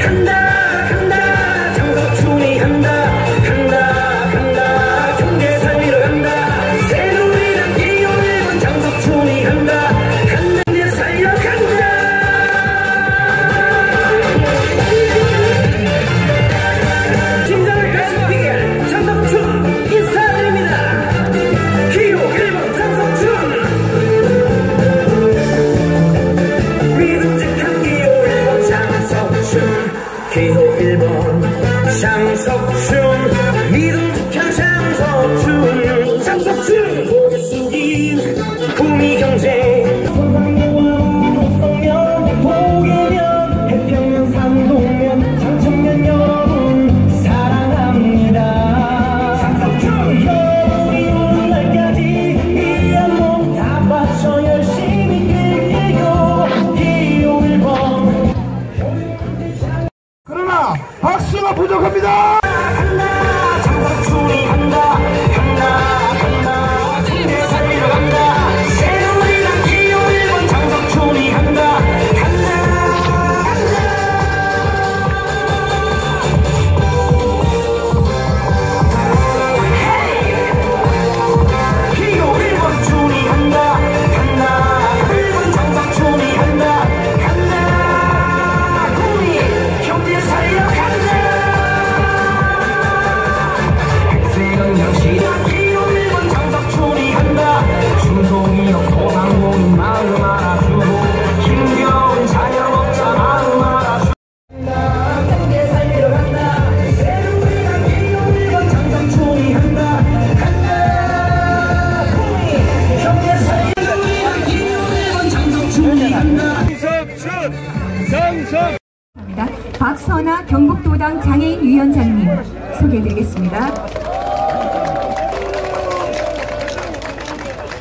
간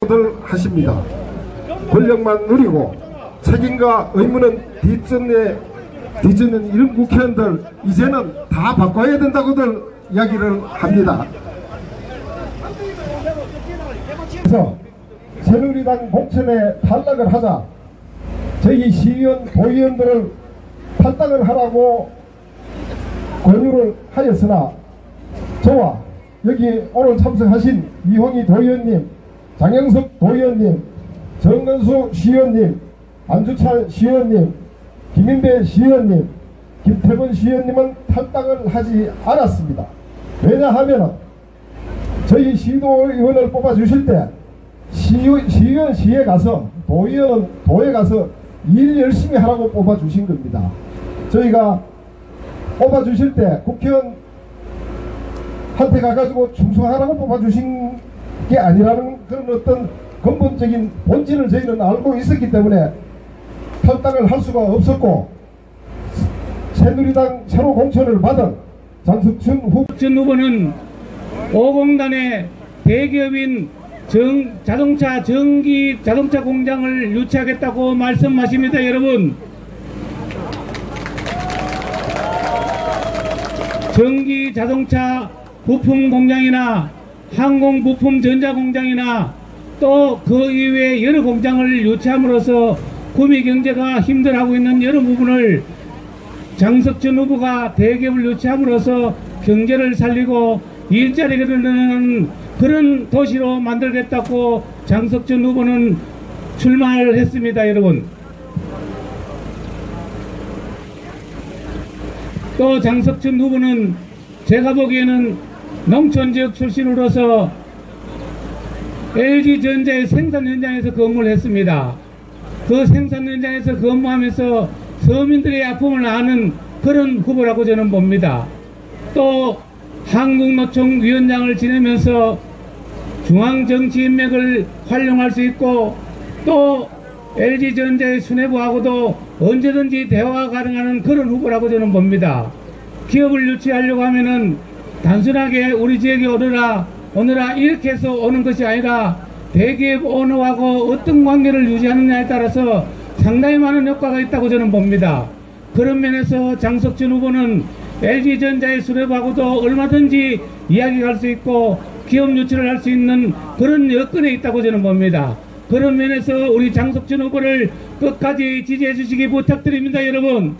들 하십니다. 권력만 누리고 책임과 의무는 뒷전에 뒤지는 이런 국회의원들 이제는 다 바꿔야 된다고들 이야기를 합니다. 그래서 새누리당 공천에 탈락을 하자 저희 시의원 도의원들을 탈당을 하라고 권유를 하였으나 저와 여기 오늘 참석하신 이홍희 도의원님, 장영석 도의원님, 정근수 시의원님, 안주찬 시의원님, 김인배 시의원님, 김태분 시의원님은 탈당을 하지 않았습니다. 왜냐하면 저희 시도의원을 뽑아주실 때 시의, 시의원 시에 가서 도의원은 도에 가서 일 열심히 하라고 뽑아주신 겁니다. 저희가 뽑아주실 때 국회의원 한테 가가지고 충성하라고 뽑아주신 게 아니라는 그런 어떤 근본적인 본질을 저희는 알고 있었기 때문에 탈당을 할 수가 없었고 새누리당 새로 공천을 받은 장석춘 후 전 후보는 5공단의 대기업인 정, 자동차 전기 자동차 공장을 유치하겠다고 말씀하십니다, 여러분. 전기 자동차 부품 공장이나 항공 부품 전자 공장이나 또 그 이외의 여러 공장을 유치함으로써 구미 경제가 힘들어하고 있는 여러 부분을 장석준 후보가 대기업을 유치함으로써 경제를 살리고 일자리를 넣는 그런 도시로 만들겠다고 장석준 후보는 출마를 했습니다, 여러분. 또 장석준 후보는 제가 보기에는 농촌 지역 출신으로서 LG전자의 생산 현장에서 근무를 했습니다. 그 생산 현장에서 근무하면서 서민들의 아픔을 아는 그런 후보라고 저는 봅니다. 또 한국노총 위원장을 지내면서 중앙정치 인맥을 활용할 수 있고 또 LG전자의 수뇌부하고도 언제든지 대화가 가능한 그런 후보라고 저는 봅니다. 기업을 유치하려고 하면은 단순하게 우리 지역에 오너라 오너라 이렇게 해서 오는 것이 아니라 대기업 오너하고 어떤 관계를 유지하느냐에 따라서 상당히 많은 효과가 있다고 저는 봅니다. 그런 면에서 장석준 후보는 LG전자의 수뇌부하고도 얼마든지 이야기할 수 있고 기업 유치를 할 수 있는 그런 여건에 있다고 저는 봅니다. 그런 면에서 우리 장석준 후보를 끝까지 지지해 주시기 부탁드립니다, 여러분.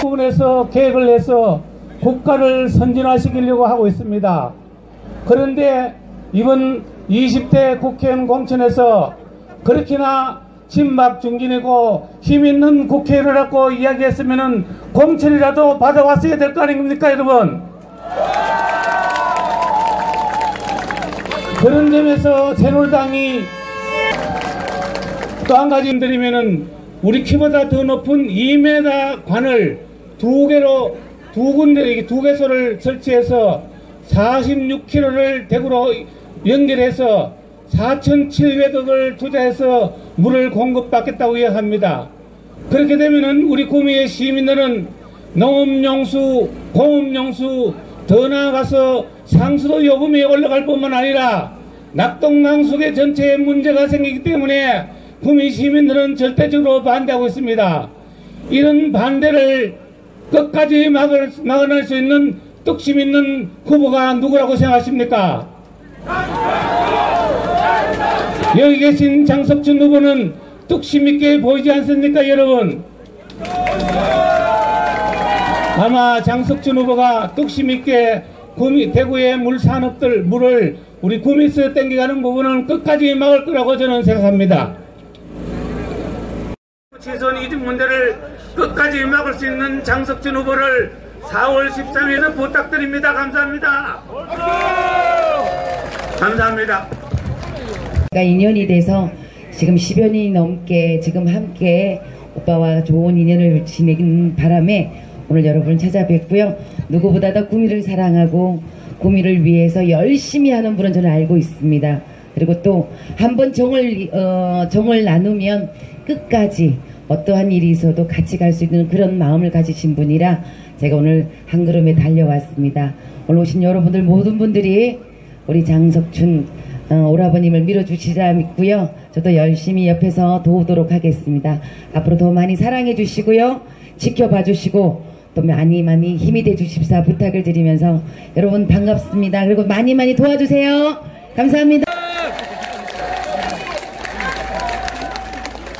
부분에서 계획을 해서 국가를 선진화시키려고 하고 있습니다. 그런데 이번 20대 국회의원 공천에서 그렇게나 진박 중진이고 힘 있는 국회의원이라고 이야기했으면은 공천이라도 받아왔어야 될 거 아닙니까 여러분? 그런 점에서 새누리당이 또 한 가지 드리면은 우리 키보다 더 높은 2m 관을 두 개로 두 군데 이렇게 두 개소를 설치해서 46km를 대구로 연결해서 4,700억을 투자해서 물을 공급받겠다고 이야기합니다. 그렇게 되면은 우리 구미의 시민들은 농업용수, 공업용수 더 나아가서 상수도 요금이 올라갈 뿐만 아니라 낙동강속의 전체에 문제가 생기기 때문에 구미 시민들은 절대적으로 반대하고 있습니다. 이런 반대를 끝까지 막을, 막아낼 수 있는 뚝심 있는 후보가 누구라고 생각하십니까? 여기 계신 장석준 후보는 뚝심 있게 보이지 않습니까, 여러분? 아마 장석준 후보가 뚝심 있게 구미, 대구의 물 산업들, 물을 우리 구미에서 땡겨가는 부분은 끝까지 막을 거라고 저는 생각합니다. 지선 이중 문제를 끝까지 막을 수 있는 장석준 후보를 4월 13일에 부탁드립니다. 감사합니다. 감사합니다. 가 인연이 돼서 지금 10여 년이 넘게 지금 함께 오빠와 좋은 인연을 지내는 바람에 오늘 여러분을 찾아뵙고요. 누구보다 도 구미를 사랑하고 구미를 위해서 열심히 하는 분은 저는 알고 있습니다. 그리고 또 한번 정을 어, 정을 나누면 끝까지 어떠한 일이 있어도 같이 갈 수 있는 그런 마음을 가지신 분이라 제가 오늘 한 걸음에 달려왔습니다. 오늘 오신 여러분들 모든 분들이 우리 장석춘 어, 오라버님을 밀어주시라 믿고요. 저도 열심히 옆에서 도우도록 하겠습니다. 앞으로 더 많이 사랑해 주시고요. 지켜봐 주시고 또 많이 많이 힘이 돼 주십사 부탁을 드리면서 여러분 반갑습니다. 그리고 많이 많이 도와주세요. 감사합니다.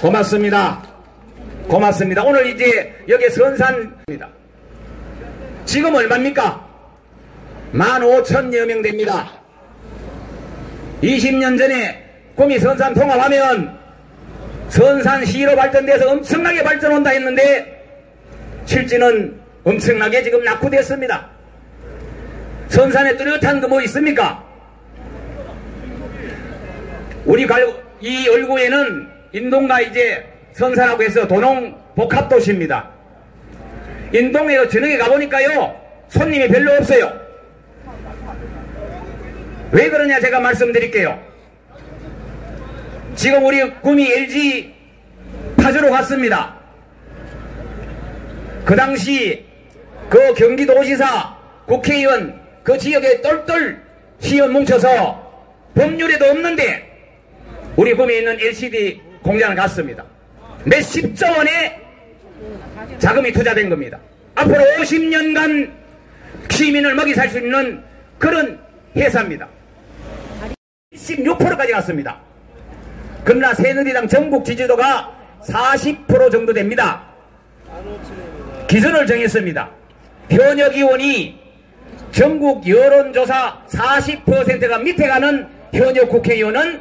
고맙습니다. 고맙습니다. 오늘 이제 여기 선산입니다. 지금 얼마입니까? 15,000여 명 됩니다. 20년 전에 구미 선산 통합하면 선산시로 발전돼서 엄청나게 발전한다 했는데 실제는 엄청나게 지금 낙후됐습니다. 선산에 뚜렷한 거 뭐 있습니까? 우리 갈, 이 얼구에는 인동과 이제 선산하고 해서 도농 복합도시입니다. 인동에 저녁에 가보니까요, 손님이 별로 없어요. 왜 그러냐 제가 말씀드릴게요. 지금 우리 구미 LG 파주로 갔습니다. 그 당시 그 경기도지사 국회의원 그 지역에 똘똘 시연 뭉쳐서 법률에도 없는데 우리 구미에 있는 LCD 공장을 갔습니다. 몇십조 원의 자금이 투자된 겁니다. 앞으로 50년간 시민을 먹이 살 수 있는 그런 회사입니다. 16%까지 갔습니다. 그러나 새누리당 전국 지지도가 40% 정도 됩니다. 기준을 정했습니다. 현역 의원이 전국 여론조사 40%가 밑에 가는 현역 국회의원은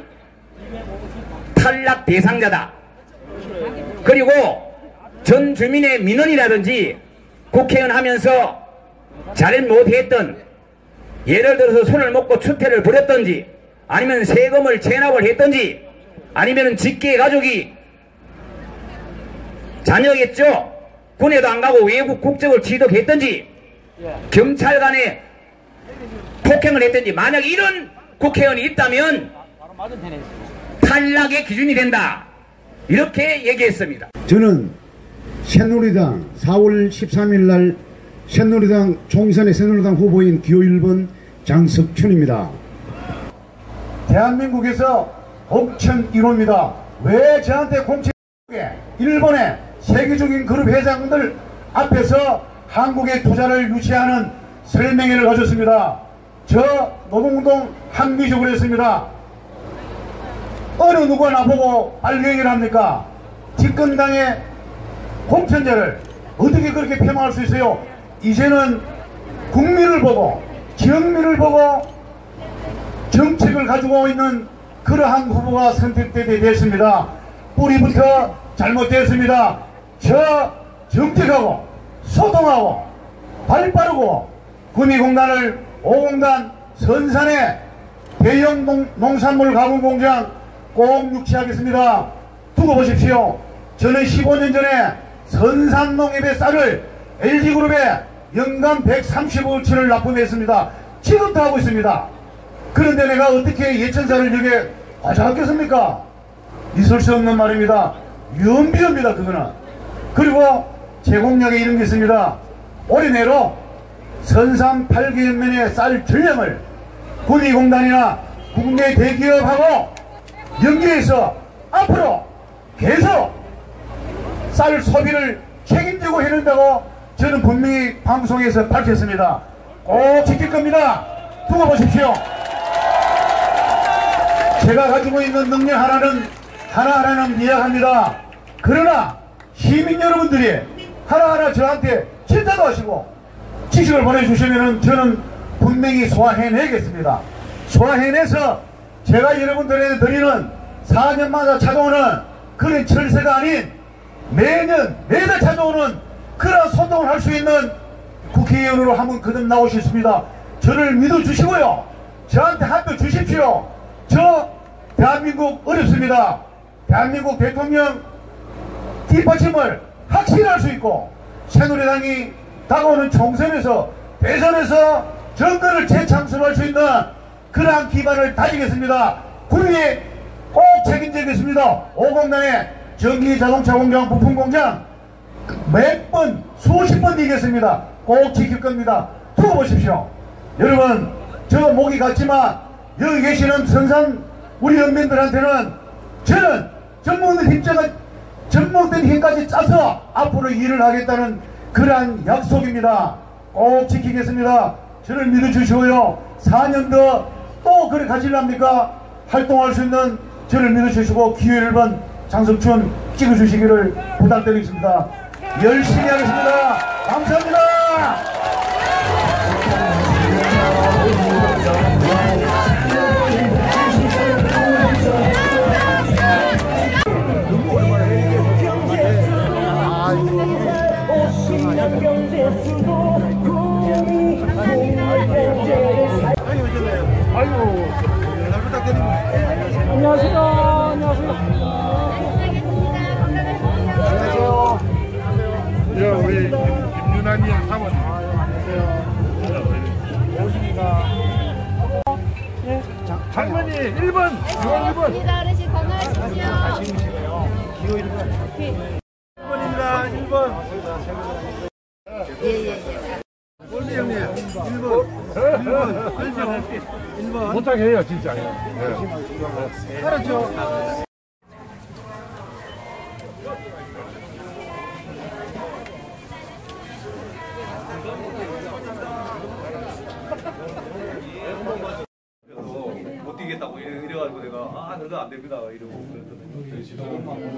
탈락 대상자다. 그리고 전 주민의 민원이라든지 국회의원 하면서 잘은 못했던 예를 들어서 손을 먹고 추태를 부렸던지 아니면 세금을 체납을 했던지 아니면 직계 가족이 자녀겠죠? 군에도 안 가고 외국 국적을 취득했던지 경찰 간에 폭행을 했던지 만약 이런 국회의원이 있다면 탈락의 기준이 된다 이렇게 얘기했습니다 저는 새누리당 4월 13일 날 새누리당 총선의 새누리당 후보인 기호 1번 장석춘입니다. 대한민국에서 공천 1호입니다. 왜 저한테 공천 1호에 일본의 세계적인 그룹 회장들 앞에서 한국의 투자를 유치하는 설명회를 가졌습니다. 저 노동동 한미적으로 했습니다. 어느 누가 나보고 발령을 합니까? 집권당의 공천제를 어떻게 그렇게 폐망할 수 있어요? 이제는 국민을 보고 지역민을 보고 정책을 가지고 있는 그러한 후보가 선택되게 됐습니다. 뿌리부터 잘못됐습니다. 저 정책하고 소통하고 발빠르고 구미공단을 5공단 선산에 대형 농, 농산물 가공 공장 꼭 유치하겠습니다. 두고 보십시오. 저는 15년 전에 선산농협의 쌀을 LG그룹에 연간 130억치를 납품했습니다. 지금도 하고 있습니다. 그런데 내가 어떻게 예천사를 여기에 가져갔겠습니까? 있을 수 없는 말입니다. 유언비어입니다, 그거는. 그리고 제공량에 이런 게 있습니다. 올해 내로 선산 8개연면의 쌀 전량을 군의공단이나 국내 대기업하고 연계해서 앞으로 계속 쌀 소비를 책임지고 해낸다고 저는 분명히 방송에서 밝혔습니다. 꼭 지킬 겁니다. 두고 보십시오. 제가 가지고 있는 능력 하나는 하나하나는 미약합니다. 그러나 시민 여러분들이 하나하나 저한테 칭찬도 하시고 지식을 보내주시면 저는 분명히 소화해내겠습니다. 소화해내서 제가 여러분들에게 드리는 4년마다 찾아오는 그런 철새가 아닌 매년 매달 찾아오는 그런 소통을 할 수 있는 국회의원으로 한번 거듭 나오셨습니다. 저를 믿어주시고요. 저한테 한 표 주십시오. 저 대한민국 어렵습니다. 대한민국 대통령 뒷받침을 확실히 할수 있고 새누리당이 다가오는 총선에서 대선에서 정권을 재창출할 수 있는 그러한 기반을 다지겠습니다. 국민이 꼭 책임지겠습니다. 5공단의 전기자동차 공장, 부품 공장 몇 번, 수십 번 이겼습니다. 꼭 지킬 겁니다. 두고 보십시오. 여러분, 저 목이 같지만 여기 계시는 선산 우리 연민들한테는 저는 정몽된 힘자가 정몽된 힘까지 짜서 앞으로 일을 하겠다는 그러한 약속입니다. 꼭 지키겠습니다. 저를 믿어주시고요. 4년 더 또 그래 가실랍니까? 활동할 수 있는 저를 믿어주시고 기회를 번 장석춘 찍어주시기를 부탁드리겠습니다. 열심히 하겠습니다. 감사합니다. 안녕하세요 안녕하세요 우리 김윤아님 사모님. 장모님 1번, 1번, 1번. 감사합니다. 어르신 건강하십시오. 1번입니다. 1번. 꼴리 형님 1번. 1번. 알죠? 1번. 부탁해요, 진짜. 네. 알았죠? 못 뛰겠다고 이래, 이래가지고 내가 아 너도 안 됩니다 이러고 그랬더니